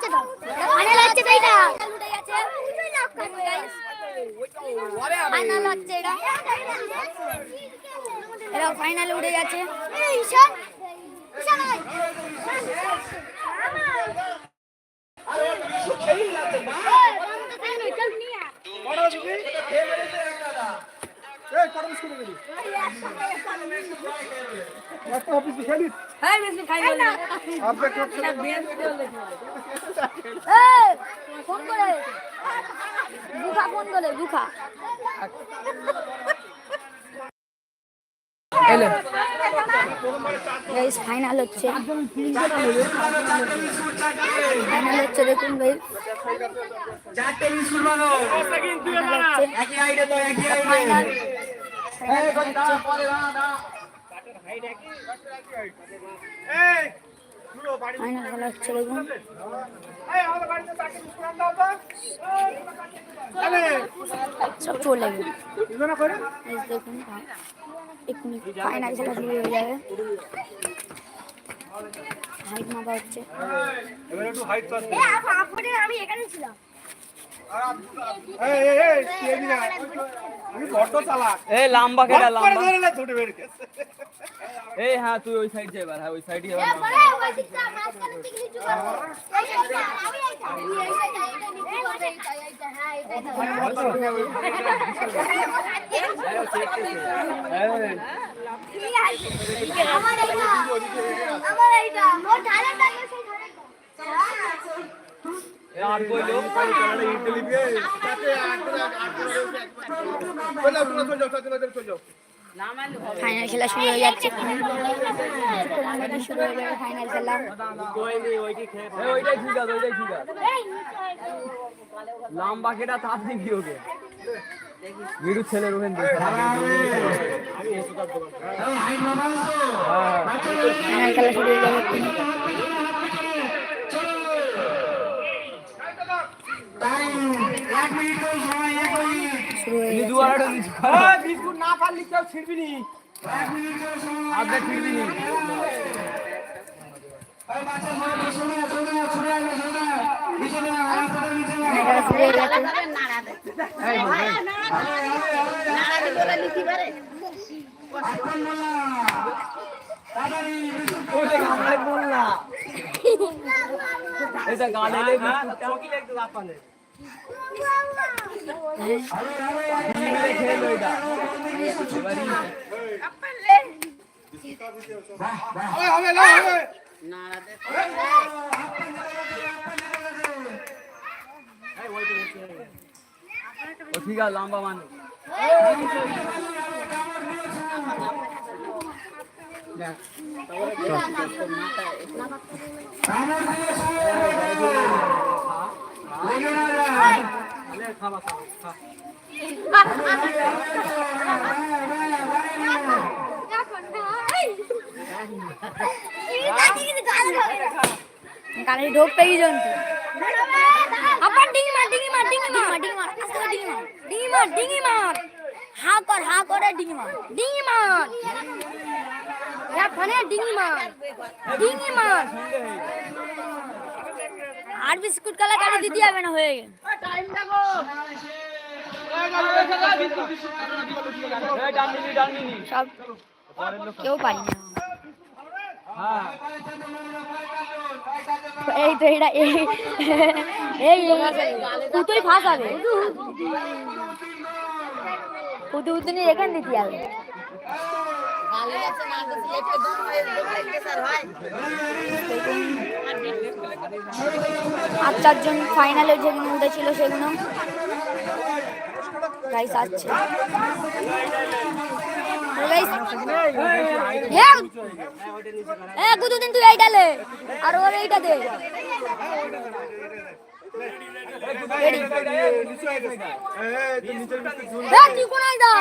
হচ্ছে তো এটা? ফাইনাল হচ্ছে এটা? এরা ফাইনালে উঠে আয়। এই, ফোন করে বুখা ফোন করে বুখা গাইস ফাইনাল হচ্ছে। ফাইনাল হচ্ছে দেখুন ভাই। ফাইনাল দাও দাও ফাইনাল খেলা হচ্ছে দেখুন সব চলে গেল। দেখুন এক্ষুনি ফাইনাল খেলা শুরু হয়ে যাবে। হাইট মাপা হচ্ছে। আমি এখানে ছিলাম। এই লাম্বা কেটা লাম্বা এই হ্যাঁ তুই ওই সাইড যা এবার হ্যাঁ ওই সাইডে এবার নাম। এ আট কইলো ফাইনাল খেলা শুরু হয়ে যাচ্ছে শুরু হয়ে যাবে ফাইনাল খেলা এই ওইটাই ঠিক আছে ওইটাই ঠিক আছে লাম্বা কেটা তার দিবি ওকে মিরু ছেলে রোহেন খেলা শুরু হয়ে যাবে এক্ষুনি। এক মিনিট করে সময় এক মিনিট শুরু হয়ে যাচ্ছে দুয়ারটা দিচ্ছি বিস্কুট না পারলি কেউ ছিড়বি নি আপনি নি ঠিক আছে লম্বা মানুষ। যায় কানে ঢোক পেয়ে আবার ডিঙি মার ডিঙি মার ডিঙি মার ডিঙি মার আস্তে করে ডিঙি মার। ডিঙি মার ডিঙি মার। হা কর হা করে ডিঙি মার। ডিঙি মার। ফোনে ডিঙি মার ডিঙি মার আর বিস্কুট কালা কাটি দিতে হবে না হয়ে সব কেউ পারি না। এই তো এটা এই এই কুতুই ফাঁসাবে কুতু উতুনি এখান দিতে যাবে। আর চারজন ফাইনালে যেগুলো উঠেছিল সেগুলো গাইস আসছে। তুই আর ওর এইটা দে। তুই কোনায় দা